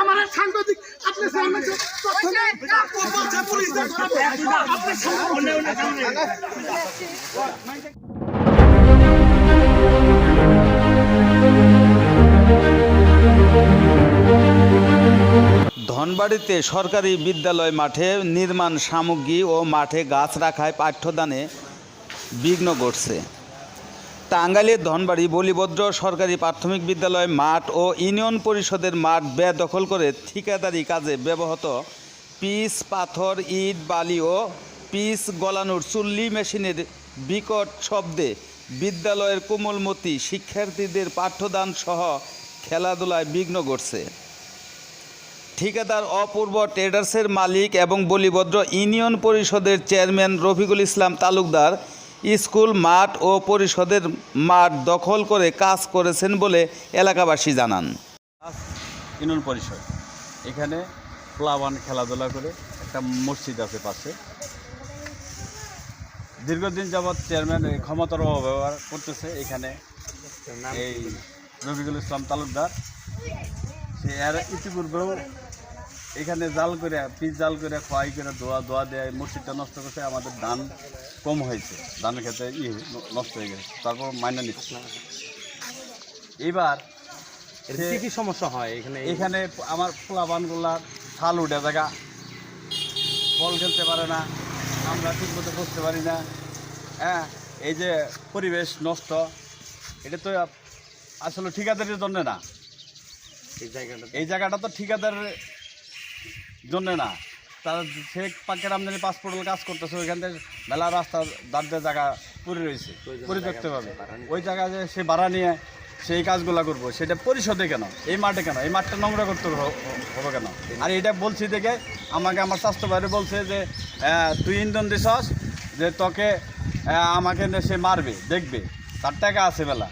আমার আপনি সাংবাদিক। ধনবাড়িতে সরকারি বিদ্যালয় মাঠে নির্মাণ সামগ্রী ও মাঠে গাছ রাখায় পাঠ্যদানে বিঘ্ন ঘটছে। টাঙ্গাইলের ধনবাড়ি, বলিভদ্র সরকারি প্রাথমিক বিদ্যালয়, মাঠ ও ইউনিয়ন পরিষদের মাঠ বেদখল করে ঠিকাদারি কাজে ব্যবহৃত পিচ পাথর, ইট, বালি ও পিচ গলানোর চুল্লি মেশিনের বিকট শব্দে বিদ্যালয়ের কোমলমতি শিক্ষার্থীদের পাঠ্যদান সহ খেলাধুলায় বিঘ্ন ঘটছে। ঠিকাদার অপূর্ব ট্রেডার্সের মালিক এবং বলিভদ্র ইউনিয়ন পরিষদের চেয়ারম্যান রফিকুল ইসলাম তালুকদার স্কুল, মাঠ ও পরিষদের মাঠ দখল করে কাজ করেছেন বলে এলাকাবাসী জানান। ইউনিয়ন পরিষদ। এখানে প্লাবান খেলাধুলা করে একটা মসজিদ আছে পাশে। দীর্ঘদিন যাবৎ চেয়ারম্যান ক্ষমতার অপব্যবহার করতেছে। এখানে এই রফিকুল ইসলাম তালুকদার, সে এর ইতিপূর্বেও এখানে জাল করে পিস জাল করে, খোয়াই করে দোয়া দোয়া দেয়, মসজিদটা নষ্ট করতে আমাদের ধান কম হয়েছে। ধানের ক্ষেত্রে ই নষ্ট হয়ে গেছে। তারপর মাইনা নিচ্ছে। এবার সে- কি কি সমস্যা হয় এখানে? এখানে আমার পোলাবানগুলা ছাল উঠে জায়গা। বল খেলতে পারে না। আমরা ঠিকমতো বসতে পারি না। হ্যাঁ এই যে পরিবেশ নষ্ট এটা তো আসলে ঠিকাদারের জন্য না। এই জায়গাটা এই জায়গাটা তো ঠিকাদারের জন্য না। তার সে পাকের আমদানি পাসপোর্টাল কাজ করতেছে ওইখান থেকে মেলা রাস্তা দাঁড়িয়ে জায়গা পড়ে রয়েছে পরিত্যক্তভাবে। ওই জায়গায় যে সে ভাড়া নিয়ে সেই কাজগুলো করব সেটা পরিশোধে কেন? এই মাঠে কেন? এই মাঠটা নোংরা করতে হবে কেন? আর এটা বলছি দেখে আমাকে আমার স্বাস্থ্য বাইরে বলছে যে তুই ইন্ধন দিছস যে তোকে আমাকে সে মারবে দেখবে। তার টাকা আছে বেলা।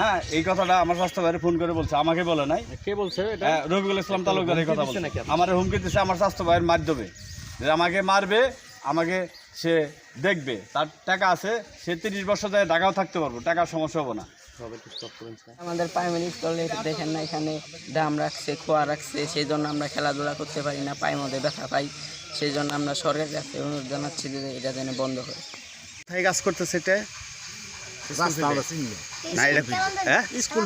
হ্যাঁ এই কথাটা আমার স্বাস্থ্য বাইরে ফোন করে বলছে আমাকে বলে নাই। কে বলছে এটা? হ্যাঁ, রবিকুল ইসলাম তালুকদার এই কথা বলছে। নাকি আমার হুমকি দিচ্ছে আমার স্বাস্থ্য ভাইয়ের মাধ্যমে। যে আমাকে মারবে আমাকে সে দেখবে। তার টাকা আছে সে তিরিশ বছর যায় ঢাকাও থাকতে পারব টাকার সমস্যা হব না। সবাই একটু stop করুন, স্যার। আমাদের প্রাইমারি স্কুলে দেখেন না এখানে ডাম রাখছে খোয়া রাখছে সেই জন্য আমরা খেলাধুলা করতে পারি না পায়ের মধ্যে ব্যথা পাই। সেই জন্য আমরা সরকারের কাছে অনুরোধ জানাচ্ছি যে এটা যেন বন্ধ হয়। কোথায় কাজ করতেছে এটা? স্কুল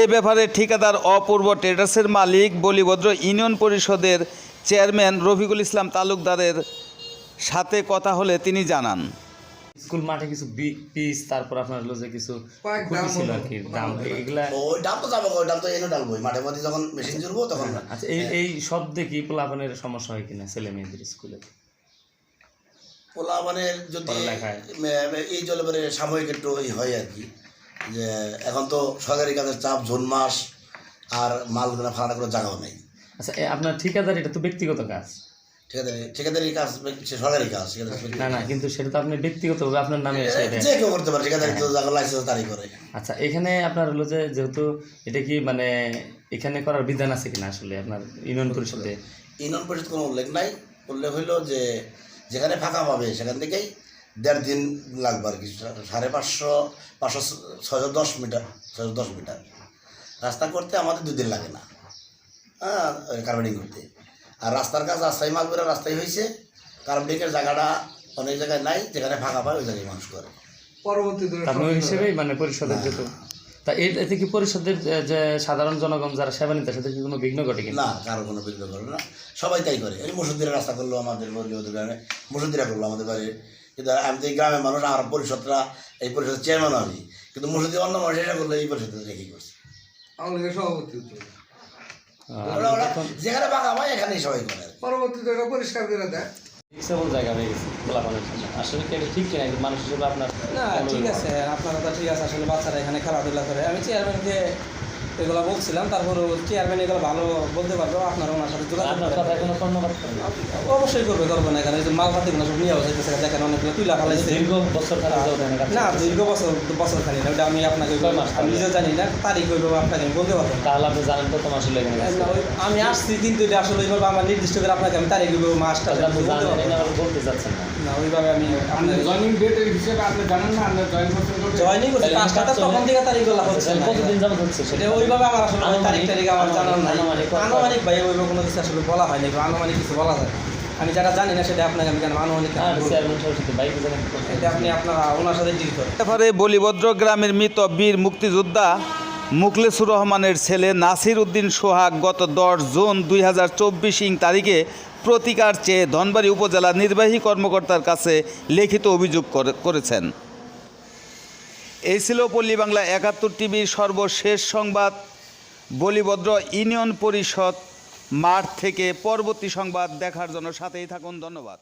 এ ব্যাপারে ঠিকাদার অপূর্ব ট্রেডার্সের মালিক বলিভদ্র ইউনিয়ন পরিষদের চেয়ারম্যান রফিকুল ইসলাম তালুকদারের সাথে কথা হলে তিনি জানান। স্কুল মাঠে কিছু পিচ তারপর আপনার হলো যে কিছু খুঁটি ছিল আর কি দাম এগুলা ওই ডাল তো যাব ডাল তো এনে ডালবো। মাঠে মধ্যে যখন মেশিন জুড়বো তখন আচ্ছা এই এই শব্দে কি পোলাপানের সমস্যা হয় কিনা ছেলে মেয়েদের স্কুলে? পোলা মানে যদি এই জলবারে সাময়িক একটু হয় আর কি। যে এখন তো সরকারি কাজের চাপ জুন মাস আর মালগুলো ফালানো করে জায়গাও নেই। আচ্ছা আপনার ঠিকাদার এটা তো ব্যক্তিগত কাজ। ঠিকাদারি ঠিকাদারি কাজ সে সরকারি কাজ না না কিন্তু সেটা তো আপনি ব্যক্তিগতভাবে আপনার নামে এসে যে কেউ করতে পারে ঠিকাদারি তো জায়গা লাইসেন্স তারই করে। আচ্ছা এখানে আপনার হলো যে যেহেতু এটা কি মানে এখানে করার বিধান আছে কিনা আসলে আপনার ইউনিয়ন পরিষদে? ইউনিয়ন পরিষদ কোনো উল্লেখ নাই। উল্লেখ হইল যে যেখানে ফাঁকা পাবে সেখান থেকেই দেড় দিন লাগবে আর কি। সাড়ে পাঁচশো পাঁচশো ছয়শো দশ মিটার ছয়শো দশ মিটার। রাস্তা করতে আমাদের দুদিন লাগে না। হ্যাঁ কার্বেটিং করতে। আর রাস্তার কাজ রাস্তায় মাছ মালগুলো রাস্তায় হয়েছে। কার্বেটিংয়ের জায়গাটা অনেক জায়গায় নাই যেখানে ফাঁকা পায় ওই জায়গায় মানুষ করে। পরবর্তী ওই হিসেবেই মানে পরিষদের যেহেতু তা এতে কি পরিষদের যে- সাধারণ জনগণ যারা সেবা নিতে সাথে কি কোনো বিঘ্ন ঘটে কিনা? না কারও কোনো বিঘ্ন ঘটে না। সবাই তাই করে। এই মুসুদ্দিরা রাস্তা করল আমাদের ওদের গ্রামে মুসুদ্দিরা করল আমাদের বাড়ি কিন্তু আমি তো এই গ্রামের মানুষ আর পরিষদরা এই পরিষদের চেয়ারম্যান আমি। কিন্তু মুসুদ্দির অন্য মানুষ এটা করল এই পরিষদের রেখেই করছে। ওরা ওরা যেখানে বাঁকা হয় এখানেই সবাই করে ফিক্সেবল জায়গা হয়ে গেছে গোলাপানের জন্য। আসলে কি এটা ঠিক কিনা? মানুষ হিসেবে আপনার না ঠিক আছে আপনার কথা ঠিক আছে আসলে বাচ্চারা এখানে খেলাধুলা করে। আমি চেয়ারম্যানকে এগুলো বলছিলাম তারপর চেয়ারম্যান এগুলো ভালো বলতে পারবে আপনারা ওনার সাথে যোগাযোগ অবশ্যই করবে করবে না এখানে এই যে মালপাতিগুলো সব নিয়ে যাইতেছে দেখেন অনেকগুলো তুইলা ফেলাইছে। দীর্ঘ বছর ধরে যে ওখানে কাজ না। দীর্ঘ বছর বছর খালি না ওটা আমি আপনাকে আমি নিজেও জানি না তারিখ হইব আপনাকে আমি বলতে পারব তাহলে আপনি জানেন কাজ না, ওই- আমি আসছি কিন্তু এটা আসলে ওইভাবে আমার নির্দিষ্ট করে আপনাকে আমি তারিখ হইব মাসটা বলতে চাচ্ছেন না। না ওইভাবে আমি জয়নিং ডেটের হিসেবে আপনি জানেন না আপনি জয়েন করছেন জয়নিং করছি কাজটা তখন থেকে তারিখগুলো হচ্ছে কতদিন যাবত হচ্ছে সেটা? সেটা ওইভাবে আমার আসলে ওই তারিখ আনুমানিক- তারিখ আমার জানার নাই। আনুমানিক ভাই ওইভাবে কোনো কিছু আসলে বলা হয়নি আনুমানিক কিছু বলা যায়। আমি যেটা জানি না সেটা আপনাকে আমি কেন আনুমানিক এটা আপনি আপনার ওনার সাথে ডিল করেন। ব্যাপারে বলিভদ্র গ্রামের মৃত বীর মুক্তিযোদ্ধা মুখলেসুর রহমানের ছেলে নাসির উদ্দিন সোহাগ গত দশ জুন দুই হাজার চব্বিশ ইং তারিখে প্রতিকার চেয়ে ধনবাড়ি উপজেলা নির্বাহী কর্মকর্তার কাছে লিখিত অভিযোগ করেছেন। এই ছিল পল্লী বাংলা একাত্তর টিভির সর্বশেষ সংবাদ। বলিভদ্র ইউনিয়ন পরিষদ মাঠ থেকে পরবর্তী সংবাদ দেখার জন্য সাথেই থাকুন। ধন্যবাদ।